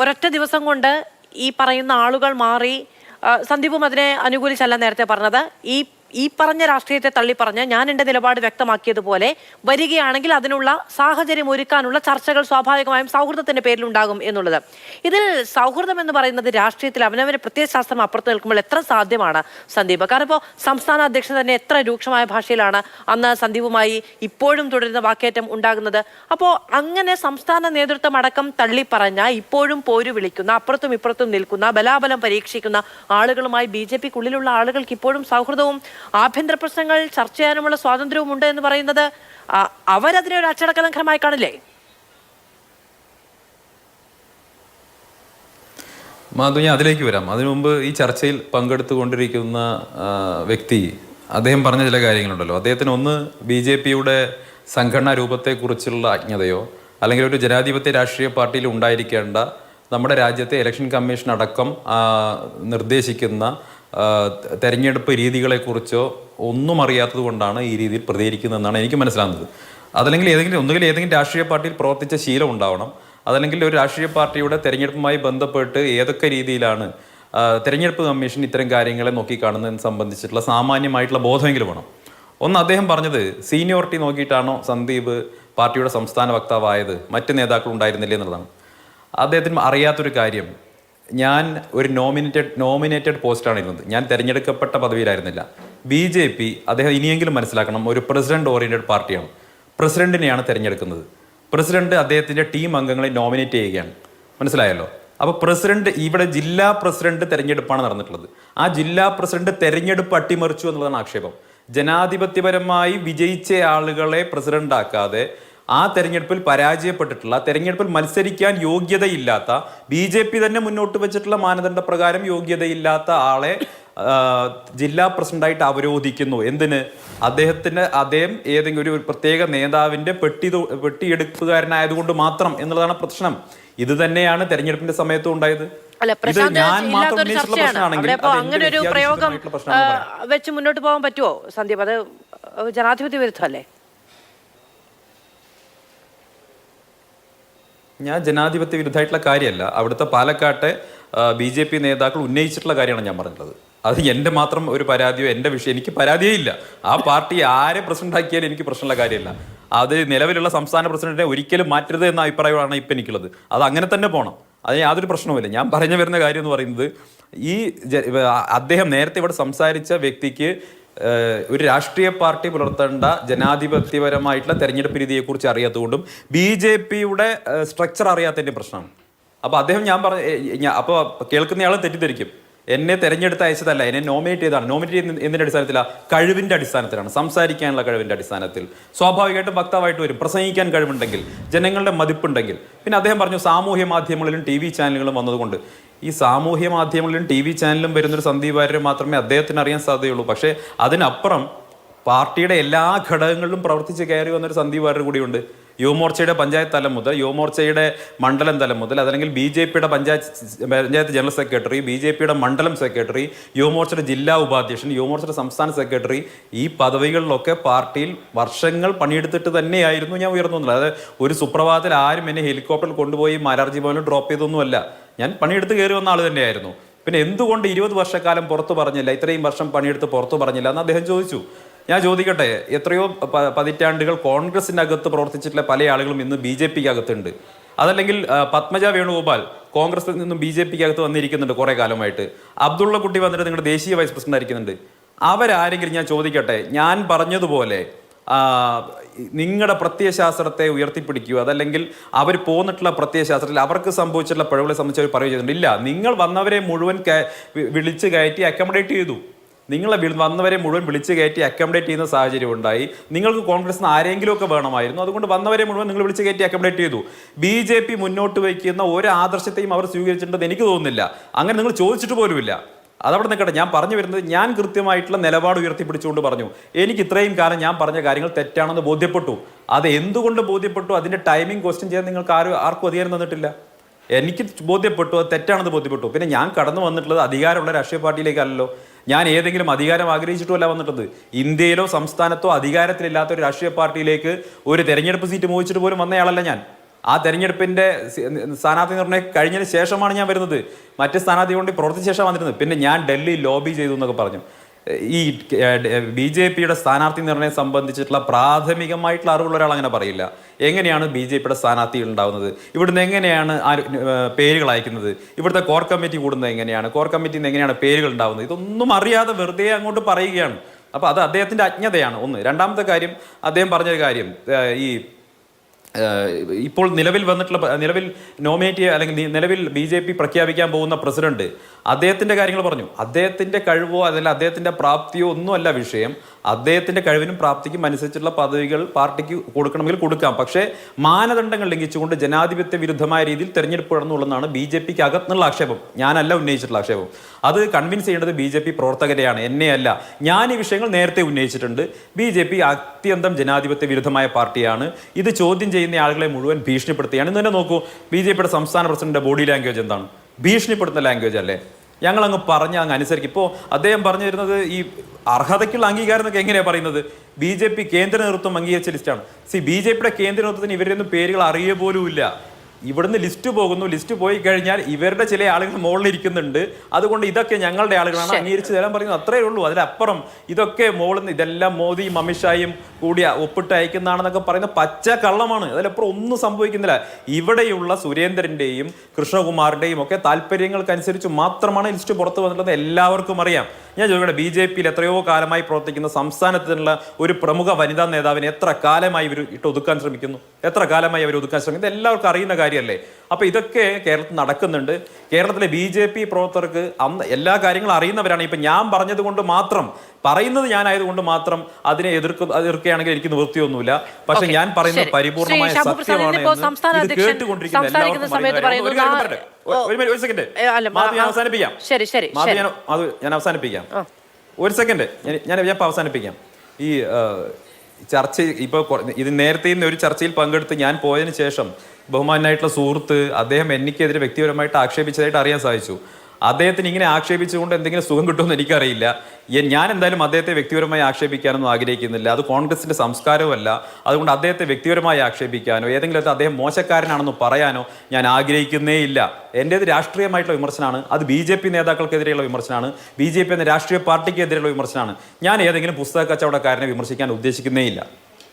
ഒരൊറ്റ ദിവസം കൊണ്ട് ഈ പറയുന്ന ആളുകൾ മാറി സന്ദീപും അതിനെ അനുകൂലിച്ചല്ല നേരത്തെ പറഞ്ഞത്. ഈ ഈ പറഞ്ഞ രാഷ്ട്രീയത്തെ തള്ളിപ്പറഞ്ഞ് ഞാൻ എന്റെ നിലപാട് വ്യക്തമാക്കിയതുപോലെ വരികയാണെങ്കിൽ അതിനുള്ള സാഹചര്യം ഒരുക്കാനുള്ള ചർച്ചകൾ സ്വാഭാവികമായും സൗഹൃദത്തിന്റെ പേരിൽ ഉണ്ടാകും എന്നുള്ളത്. ഇതിൽ സൗഹൃദം എന്ന് പറയുന്നത് രാഷ്ട്രീയത്തിൽ അവനവന്റെ പ്രത്യയശാസ്ത്രം അപ്പുറത്ത് നിൽക്കുമ്പോൾ എത്ര സാധ്യമാണ് സന്ദീപ്? കാരണം ഇപ്പോൾ സംസ്ഥാന അധ്യക്ഷൻ തന്നെ എത്ര രൂക്ഷമായ ഭാഷയിലാണ് അന്ന് സന്ദീപുമായി ഇപ്പോഴും തുടരുന്ന വാക്കേറ്റം ഉണ്ടാകുന്നത്. അപ്പോൾ അങ്ങനെ സംസ്ഥാന നേതൃത്വം അടക്കം തള്ളിപ്പറഞ്ഞ ഇപ്പോഴും പോരു വിളിക്കുന്ന അപ്പുറത്തും ഇപ്പുറത്തും നിൽക്കുന്ന ബലാബലം പരീക്ഷിക്കുന്ന ആളുകളുമായി ബി ജെ പിക്കുള്ളിലുള്ള ആളുകൾക്ക് ഇപ്പോഴും സൗഹൃദവും ആഭ്യന്തര പ്രശ്നങ്ങൾ ചർച്ച ചെയ്യാനുമുള്ള സ്വാതന്ത്ര്യവും ഉണ്ട് എന്ന് പറയുന്നത് അവരതിനെ ഒരു അച്ചടക്ക ലംഘനമായി കാണില്ലേ? മാധു ഞാൻ അതിലേക്ക് വരാം. അതിനു മുമ്പ് ഈ ചർച്ചയിൽ പങ്കെടുത്തുകൊണ്ടിരിക്കുന്ന വ്യക്തി അദ്ദേഹം പറഞ്ഞ ചില കാര്യങ്ങളുണ്ടല്ലോ. അദ്ദേഹത്തിന് ഒന്ന് ബി ജെ പിയുടെ സംഘടനാ രൂപത്തെക്കുറിച്ചുള്ള അജ്ഞതയോ അല്ലെങ്കിൽ ഒരു ജനാധിപത്യ രാഷ്ട്രീയ പാർട്ടിയിൽ ഉണ്ടായിരിക്കേണ്ട നമ്മുടെ രാജ്യത്തെ ഇലക്ഷൻ കമ്മീഷൻ അടക്കം നിർദ്ദേശിക്കുന്ന തെരഞ്ഞെടുപ്പ് രീതികളെക്കുറിച്ചോ ഒന്നും അറിയാത്തത് കൊണ്ടാണ് ഈ രീതിയിൽ പ്രതികരിക്കുന്നതെന്നാണ് എനിക്ക് മനസ്സിലാകുന്നത്. അതല്ലെങ്കിൽ ഏതെങ്കിലും ഒന്നുകിൽ ഏതെങ്കിലും രാഷ്ട്രീയ പാർട്ടിയിൽ പ്രവർത്തിച്ച ശീലം ഉണ്ടാവണം. അതല്ലെങ്കിൽ ഒരു രാഷ്ട്രീയ പാർട്ടിയുടെ തെരഞ്ഞെടുപ്പുമായി ബന്ധപ്പെട്ട് ഏതൊക്കെ രീതിയിലാണ് തെരഞ്ഞെടുപ്പ് കമ്മീഷൻ ഇത്തരം കാര്യങ്ങളെ നോക്കിക്കാണുന്നതിന് സംബന്ധിച്ചിട്ടുള്ള സാമാന്യമായിട്ടുള്ള ബോധമെങ്കിലും വേണം. ഒന്ന് അദ്ദേഹം പറഞ്ഞത് സീനിയോറിറ്റി നോക്കിയിട്ടാണോ സന്ദീപ് പാർട്ടിയുടെ സംസ്ഥാന വക്താവായത്? മറ്റ് നേതാക്കൾ ഉണ്ടായിരുന്നില്ലേ എന്നുള്ളതാണ്. അദ്ദേഹത്തിന് അറിയാത്തൊരു കാര്യം ഞാൻ ഒരു നോമിനേറ്റഡ് നോമിനേറ്റഡ് പോസ്റ്റാണ് ഇരുന്നത്. ഞാൻ തിരഞ്ഞെടുക്കപ്പെട്ട പദവിയിലായിരുന്നില്ല. ബി ജെ പി അദ്ദേഹം ഇനിയെങ്കിലും മനസ്സിലാക്കണം ഒരു പ്രസിഡന്റ് ഓറിയന്റഡ് പാർട്ടിയാണ്. പ്രസിഡന്റിനെയാണ് തിരഞ്ഞെടുക്കുന്നത്. പ്രസിഡന്റ് അദ്ദേഹത്തിന്റെ ടീം അംഗങ്ങളെ നോമിനേറ്റ് ചെയ്യുകയാണ്. മനസ്സിലായല്ലോ? അപ്പോൾ പ്രസിഡന്റ് ഇവിടെ ജില്ലാ പ്രസിഡന്റ് തെരഞ്ഞെടുപ്പാണ് നടന്നിട്ടുള്ളത്. ആ ജില്ലാ പ്രസിഡന്റ് തെരഞ്ഞെടുപ്പ് അട്ടിമറിച്ചു എന്നുള്ളതാണ് ആക്ഷേപം. ജനാധിപത്യപരമായി വിജയിച്ച ആളുകളെ പ്രസിഡന്റ് ആക്കാതെ ആ തെരഞ്ഞെടുപ്പിൽ പരാജയപ്പെട്ടിട്ടുള്ള തെരഞ്ഞെടുപ്പിൽ മത്സരിക്കാൻ യോഗ്യതയില്ലാത്ത ബി ജെ പി തന്നെ മുന്നോട്ട് വെച്ചിട്ടുള്ള മാനദണ്ഡ പ്രകാരം യോഗ്യതയില്ലാത്ത ആളെ ജില്ലാ പ്രസിഡന്റായിട്ട് അവരോധിക്കുന്നു. എന്തിന്? അദ്ദേഹത്തിന് അദ്ദേഹം ഏതെങ്കിലും ഒരു പ്രത്യേക നേതാവിന്റെ പെട്ടി പെട്ടിയെടുപ്പുകാരനായതുകൊണ്ട് മാത്രം എന്നുള്ളതാണ് പ്രശ്നം. ഇത് തന്നെയാണ് തെരഞ്ഞെടുപ്പിന്റെ സമയത്തും ഉണ്ടായത്. അല്ല പ്രശാന്ത് ഇല്ലാത്തൊരു ചർച്ചയാണ്. അങ്ങനെ ഒരു പ്രയോഗം വെച്ച് മുന്നോട്ട് പോകാൻ പറ്റുമോ സന്ദീപ്? അത് ജനാധിപത്യ വിരുദ്ധമല്ലേ? ഞാൻ ജനാധിപത്യ വിരുദ്ധമായിട്ടുള്ള കാര്യമല്ല. അവിടുത്തെ പാലക്കാട്ടെ ബി ജെ പി നേതാക്കൾ ഉന്നയിച്ചിട്ടുള്ള കാര്യമാണ് ഞാൻ പറഞ്ഞത്. അത് എന്റെ മാത്രം ഒരു പരാതിയോ എന്റെ വിഷയം എനിക്ക് പരാതിയേ ഇല്ല. ആ പാർട്ടി ആരെ പ്രസിഡന്റ് ആക്കിയാലും എനിക്ക് പ്രശ്നമുള്ള കാര്യമല്ല. അത് നിലവിലുള്ള സംസ്ഥാന പ്രസിഡന്റിനെ ഒരിക്കലും മാറ്റരുത് എന്ന അഭിപ്രായമാണ് ഇപ്പം എനിക്കുള്ളത്. അത് അങ്ങനെ തന്നെ പോകണം അതിന് യാതൊരു പ്രശ്നവുമില്ല. ഞാൻ പറഞ്ഞു വരുന്ന കാര്യം എന്ന് പറയുന്നത് ഈ അദ്ദേഹം നേരത്തെ ഇവിടെ സംസാരിച്ച വ്യക്തിക്ക് ഒരു രാഷ്ട്രീയ പാർട്ടി പുലർത്തേണ്ട ജനാധിപത്യപരമായിട്ടുള്ള തെരഞ്ഞെടുപ്പ് രീതിയെക്കുറിച്ച് അറിയാത്തതുകൊണ്ടും ബി ജെ പിയുടെ സ്ട്രക്ചർ അറിയാത്തതിന്റെ പ്രശ്നമാണ് അപ്പോൾ അദ്ദേഹം ഞാൻ പറഞ്ഞ അപ്പോൾ കേൾക്കുന്നയാളും തെറ്റിദ്ധരിക്കും. എന്നെ തെരഞ്ഞെടുത്ത് അയച്ചതല്ല എന്നെ നോമിനേറ്റ് ചെയ്താണ് നോമിനേറ്റ് ചെയ്യുന്ന എന്തിന്റെ അടിസ്ഥാനത്തിലാണ് കഴിവിന്റെ അടിസ്ഥാനത്തിലാണ്. സംസാരിക്കാനുള്ള കഴിവിന്റെ അടിസ്ഥാനത്തിൽ. സ്വാഭാവികമായിട്ടും വക്താവായിട്ട് വരും. പ്രസംഗിക്കാൻ കഴിവുണ്ടെങ്കിൽ ജനങ്ങളുടെ മതിപ്പുണ്ടെങ്കിൽ. പിന്നെ അദ്ദേഹം പറഞ്ഞു സാമൂഹ്യ മാധ്യമങ്ങളിലും ടി വി ചാനലുകളും വന്നതുകൊണ്ട് ഈ സാമൂഹ്യ മാധ്യമങ്ങളിലും ടി വി ചാനലിലും വരുന്നൊരു സന്ദീപ് വാര്യരെ മാത്രമേ അദ്ദേഹത്തിന് അറിയാൻ സാധ്യതയുള്ളൂ. പക്ഷേ അതിനപ്പുറം പാർട്ടിയുടെ എല്ലാ ഘടകങ്ങളിലും പ്രവർത്തിച്ച് കയറി വന്നൊരു സന്ദീപ് വാര്യർ കൂടിയുണ്ട്. യുവമോർച്ചയുടെ പഞ്ചായത്ത് തലം മുതൽ യുവമോർച്ചയുടെ മണ്ഡലം തലം മുതൽ അതല്ലെങ്കിൽ ബി ജെ പിയുടെ panchayat panchayat general secretary B J പിയുടെ മണ്ഡലം സെക്രട്ടറി യുവമോർച്ചയുടെ ജില്ലാ ഉപാധ്യക്ഷൻ യുവമോർച്ചയുടെ സംസ്ഥാന സെക്രട്ടറി ഈ പദവികളിലൊക്കെ പാർട്ടിയിൽ വർഷങ്ങൾ പണിയെടുത്തിട്ട് തന്നെയായിരുന്നു ഞാൻ ഉയർന്നു അതായത് ഒരു സുപ്രഭാതത്തിൽ ആരും എന്നെ ഹെലികോപ്റ്ററിൽ കൊണ്ടുപോയി മാരാർജി ഭവനിൽ ഡ്രോപ്പ് ചെയ്തൊന്നുമല്ല. ഞാൻ പണിയെടുത്ത് കയറി വന്ന ആൾ തന്നെയായിരുന്നു. പിന്നെ എന്തുകൊണ്ട് ഇരുപത് വർഷക്കാലം പുറത്തു പറഞ്ഞില്ല ഇത്രയും വർഷം പണിയെടുത്ത് പുറത്തു പറഞ്ഞില്ല എന്ന് അദ്ദേഹം ചോദിച്ചു. ഞാൻ ചോദിക്കട്ടെ എത്രയോ പതിറ്റാണ്ടുകൾ കോൺഗ്രസിനകത്ത് പ്രവർത്തിച്ചിട്ടുള്ള പല ആളുകളും ഇന്ന് ബി ജെ പിക്ക് അകത്തുണ്ട് അതല്ലെങ്കിൽ പത്മജ വേണുഗോപാൽ കോൺഗ്രസിൽ നിന്നും ബി ജെ പിക്ക് അകത്ത് വന്നിരിക്കുന്നുണ്ട് കുറേ കാലമായിട്ട്. അബ്ദുള്ള കുട്ടി വന്നിട്ട് നിങ്ങളുടെ ദേശീയ വൈസ് പ്രസിഡന്റ് ആയിരിക്കുന്നുണ്ട് അവരാരെങ്കിലും ഞാൻ ചോദിക്കട്ടെ ഞാൻ പറഞ്ഞതുപോലെ നിങ്ങളുടെ പ്രത്യയശാസ്ത്രത്തെ ഉയർത്തിപ്പിടിക്കുക. അതല്ലെങ്കിൽ അവർ പോന്നിട്ടുള്ള പ്രത്യയശാസ്ത്രത്തിൽ അവർക്ക് സംഭവിച്ചിട്ടുള്ള പിഴവുകളെ സംബന്ധിച്ച് അവർ പറയുക ചെയ്തിട്ടുണ്ട്. ഇല്ല നിങ്ങൾ വന്നവരെ മുഴുവൻ വിളിച്ച് കയറ്റി അക്കോമഡേറ്റ് ചെയ്തു. നിങ്ങളെ വന്നവരെ മുഴുവൻ വിളിച്ച് കയറ്റി അക്കോമഡേറ്റ് ചെയ്യുന്ന സാഹചര്യം ഉണ്ടായി. നിങ്ങൾക്ക് കോൺഗ്രസ് ആരെങ്കിലും ഒക്കെ വേണമായിരുന്നു. അതുകൊണ്ട് വന്നവരെ മുഴുവൻ നിങ്ങൾ വിളിച്ച് കയറ്റി അക്കോമഡേറ്റ് ചെയ്തു. ബി ജെ പി മുന്നോട്ട് വയ്ക്കുന്ന ഒരു ആദർശത്തെയും അവർ സ്വീകരിച്ചിട്ടുണ്ടെന്ന് എനിക്ക് തോന്നുന്നില്ല. അങ്ങനെ നിങ്ങൾ ചോദിച്ചിട്ട് പോലുമില്ല. അതവിടെ നിൽക്കട്ടെ ഞാൻ പറഞ്ഞു വരുന്നത് ഞാൻ കൃത്യമായിട്ടുള്ള നിലപാട് ഉയർത്തിപ്പിടിച്ചുകൊണ്ട് പറഞ്ഞു. എനിക്ക് ഇത്രയും കാലം ഞാൻ പറഞ്ഞ കാര്യങ്ങൾ തെറ്റാണെന്ന് ബോധ്യപ്പെട്ടു. അത് എന്തുകൊണ്ട് ബോധ്യപ്പെട്ടു? അതിന്റെ ടൈമിംഗ് ക്വസ്റ്റ്യൻ ചെയ്യാൻ നിങ്ങൾക്ക് ആരും ആർക്കും അധികാരം തന്നിട്ടില്ല. എനിക്ക് ബോധ്യപ്പെട്ടു അത് തെറ്റാണെന്ന് ബോധ്യപ്പെട്ടു. പിന്നെ ഞാൻ കടന്നു വന്നിട്ടുള്ളത് അധികാരമുള്ള രാഷ്ട്രീയ പാർട്ടിയിലേക്കല്ലല്ലോ. ഞാൻ ഏതെങ്കിലും അധികാരം ആഗ്രഹിച്ചിട്ടുമല്ല വന്നിട്ടത് ഇന്ത്യയിലോ സംസ്ഥാനത്തോ അധികാരത്തിലില്ലാത്ത ഒരു രാഷ്ട്രീയ പാർട്ടിയിലേക്ക് ഒരു തെരഞ്ഞെടുപ്പ് സീറ്റ് മോഹിച്ചിട്ട് പോലും വന്നയാളല്ല ഞാൻ. ആ തെരഞ്ഞെടുപ്പിന്റെ സ്ഥാനാർത്ഥി നിർണയം കഴിഞ്ഞതിന് ശേഷമാണ് ഞാൻ വരുന്നത്. മറ്റ് സ്ഥാനാർത്ഥി കൊണ്ട് പ്രവർത്തിച്ച ശേഷമാണ് വന്നിരുന്നത്. പിന്നെ ഞാൻ ഡൽഹി ലോബി ചെയ്തു എന്നൊക്കെ പറഞ്ഞു. ഈ ബി ജെ പിയുടെ സ്ഥാനാർത്ഥി നിർണയം സംബന്ധിച്ചിട്ടുള്ള പ്രാഥമികമായിട്ടുള്ള അറിവുള്ള ഒരാൾ അങ്ങനെ പറയില്ല. എങ്ങനെയാണ് ബി ജെ പിയുടെ സ്ഥാനാർത്ഥികൾ ഉണ്ടാകുന്നത് ഇവിടുന്ന് എങ്ങനെയാണ് ആ പേരുകൾ അയക്കുന്നത്? ഇവിടുത്തെ കോർ കമ്മിറ്റി കൂടുന്നത് എങ്ങനെയാണ്? കോർ കമ്മിറ്റിയിൽ നിന്ന് എങ്ങനെയാണ് പേരുകൾ ഉണ്ടാകുന്നത് ഇതൊന്നും അറിയാതെ വെറുതെ അങ്ങോട്ട് പറയുകയാണ്. അപ്പോൾ അത് അദ്ദേഹത്തിന്റെ അജ്ഞതയാണ്. ഒന്ന്. രണ്ടാമത്തെ കാര്യം അദ്ദേഹം പറഞ്ഞൊരു കാര്യം ഈ ഇപ്പോൾ നിലവിൽ വന്നിട്ടുള്ള നിലവിൽ നോമിനേറ്റ് അല്ലെങ്കിൽ നിലവിൽ ബി ജെ പി പ്രഖ്യാപിക്കാൻ പോകുന്ന പ്രസിഡന്റ് അദ്ദേഹത്തിന്റെ കാര്യങ്ങൾ പറഞ്ഞു. അദ്ദേഹത്തിന്റെ കഴിവോ അതല്ല അദ്ദേഹത്തിന്റെ പ്രാപ്തിയോ ഒന്നുമല്ല വിഷയം. അദ്ദേഹത്തിന്റെ കഴിവിനും പ്രാപ്തിക്കും അനുസരിച്ചുള്ള പദവികൾ പാർട്ടിക്ക് കൊടുക്കണമെങ്കിൽ കൊടുക്കാം. പക്ഷേ മാനദണ്ഡങ്ങൾ ലംഘിച്ചുകൊണ്ട് ജനാധിപത്യ വിരുദ്ധമായ രീതിയിൽ തെരഞ്ഞെടുപ്പ് നടന്നുള്ളതാണ് ബി ജെ പിക്ക് അകത്തുനിന്നുള്ള ആക്ഷേപം. ഞാനല്ല ഉന്നയിച്ചിട്ടുള്ള ആക്ഷേപം. അത് കൺവിൻസ് ചെയ്യേണ്ടത് ബി ജെ പി പ്രവർത്തകരെയാണ്. എന്നെയല്ല. ഞാൻ ഈ വിഷയങ്ങൾ നേരത്തെ ഉന്നയിച്ചിട്ടുണ്ട്. ബി ജെ പി അത്യന്തം ജനാധിപത്യ വിരുദ്ധമായ പാർട്ടിയാണ്. ഇത് ചോദ്യം ചെയ്യുന്ന ആളുകളെ മുഴുവൻ ഭീഷണിപ്പെടുത്തുകയാണ്. ഇന്ന് തന്നെ നോക്കൂ ബി ജെ പിയുടെ സംസ്ഥാന പ്രസിഡന്റിന്റെ ബോഡി ലാംഗ്വേജ് എന്താണ്? ഭീഷണിപ്പെടുത്തുന്ന ലാംഗ്വേജ് അല്ലേ? ഞങ്ങൾ അങ്ങ് പറഞ്ഞ അങ്ങ് അനുസരിക്കും. ഇപ്പോൾ അദ്ദേഹം പറഞ്ഞു തരുന്നത് ഈ അർഹതയ്ക്കുള്ള അംഗീകാരം എന്നൊക്കെ എങ്ങനെയാണ് പറയുന്നത്? ബി ജെ പി കേന്ദ്ര നേതൃത്വം അംഗീകരിച്ച ലിസ്റ്റാണ്. സി ബി ജെ പിയുടെ കേന്ദ്ര നേതൃത്വത്തിന് ഇവരൊന്നും പേരുകൾ അറിയ പോലും ഇല്ല. ഇവിടുന്ന് ലിസ്റ്റ് പോകുന്നു. ലിസ്റ്റ് പോയി കഴിഞ്ഞാൽ ഇവരുടെ ചില ആളുകൾ മുകളിൽ ഇരിക്കുന്നുണ്ട്. അതുകൊണ്ട് ഇതൊക്കെ ഞങ്ങളുടെ ആളുകളാണ്. അംഗീകരിച്ച് തരാൻ പറയുന്നത് അത്രേ ഉള്ളൂ. അതിലപ്പുറം ഇതൊക്കെ മുകളിൽ നിന്ന് ഇതെല്ലാം മോദിയും അമിത്ഷായും കൂടി ഒപ്പിട്ട് അയക്കുന്നതാണെന്നൊക്കെ പറയുന്ന പച്ച കള്ളമാണ്. അതിലപ്പുറം ഒന്നും സംഭവിക്കുന്നില്ല. ഇവിടെയുള്ള സുരേന്ദ്രന്റെയും കൃഷ്ണകുമാറിന്റെയും ഒക്കെ താല്പര്യങ്ങൾക്കനുസരിച്ച് മാത്രമാണ് ലിസ്റ്റ് പുറത്തു വന്നിട്ടുള്ളത് എല്ലാവർക്കും അറിയാം. ഞാൻ ചോദിക്കട്ടെ ബി ജെ പിയിൽ എത്രയോ കാലമായി പ്രവർത്തിക്കുന്ന സംസ്ഥാനത്തിനുള്ള ഒരു പ്രമുഖ വനിതാ നേതാവിനെ എത്ര കാലമായി ഇവർ ഇട്ട് ഒതുക്കാൻ ശ്രമിക്കുന്നു? എത്ര കാലമായി അവർ ഒതുക്കാൻ ശ്രമിക്കുന്നു? എല്ലാവർക്കും അറിയുന്ന കാര്യമല്ലേ? അപ്പോൾ ഇതൊക്കെ കേരളത്തിൽ നടക്കുന്നുണ്ട്. കേരളത്തിലെ ബി ജെ പി പ്രവർത്തകർക്ക് അന്ന് എല്ലാ കാര്യങ്ങളും അറിയുന്നവരാണ്. ഇപ്പൊ ഞാൻ പറഞ്ഞത് കൊണ്ട് മാത്രം പറയുന്നത് ഞാനായതുകൊണ്ട് മാത്രം അതിനെ എതിർക്ക എതിർക്കുകയാണെങ്കിൽ എനിക്ക് നിവൃത്തിയൊന്നുമില്ല. പക്ഷെ ഞാൻ പറയുന്നത്. പരിപൂർണമായ സത്യമാണ് കേട്ടുകൊണ്ടിരിക്കുന്നത് ഇത് കേട്ടുകൊണ്ടിരിക്കുന്ന എല്ലാവർക്കും ഒരു സെക്കൻഡ്. ഞാൻ അവസാനിപ്പിക്കാം. ഞാൻ അവസാനിപ്പിക്കാം. ഒരു സെക്കൻഡ്. ഞാൻ ഞാൻ അവസാനിപ്പിക്കാം. ഈ ചർച്ച ഇപ്പോൾ ഇത് നേരത്തെ ഒരു ചർച്ചയിൽ പങ്കെടുത്ത് ഞാൻ പോയതിനു ശേഷം ബഹുമാനായിട്ടുള്ള സുഹൃത്ത് അദ്ദേഹം എനിക്കെതിരെ വ്യക്തിപരമായിട്ട് ആക്ഷേപിച്ചതായിട്ട് അറിയാൻ സാധിച്ചു. അദ്ദേഹത്തിന് ഇങ്ങനെ ആക്ഷേപിച്ചുകൊണ്ട് എന്തെങ്കിലും സുഖം കിട്ടുമെന്ന് എനിക്കറിയില്ല. ഞാൻ എന്തായാലും അദ്ദേഹത്തെ വ്യക്തിപരമായി ആക്ഷേപിക്കാനൊന്നും ആഗ്രഹിക്കുന്നില്ല. അത് കോൺഗ്രസിന്റെ സംസ്കാരവുമല്ല. അതുകൊണ്ട് അദ്ദേഹത്തെ വ്യക്തിപരമായി ആക്ഷേപിക്കാനോ ഏതെങ്കിലും അദ്ദേഹം മോശക്കാരനാണെന്ന് പറയാനോ ഞാൻ ആഗ്രഹിക്കുന്നേ ഇല്ല എന്റേത് രാഷ്ട്രീയമായിട്ടുള്ള വിമർശനമാണ്. അത് ബി ജെ പി നേതാക്കൾക്കെതിരെയുള്ള വിമർശനമാണ്. ബി ജെ പി എന്ന രാഷ്ട്രീയ പാർട്ടിക്കെതിരെയുള്ള വിമർശനമാണ്. ഞാൻ ഏതെങ്കിലും പുസ്തക കച്ചവടക്കാരനെ വിമർശിക്കാൻ ഉദ്ദേശിക്കുന്നേ ഇല്ല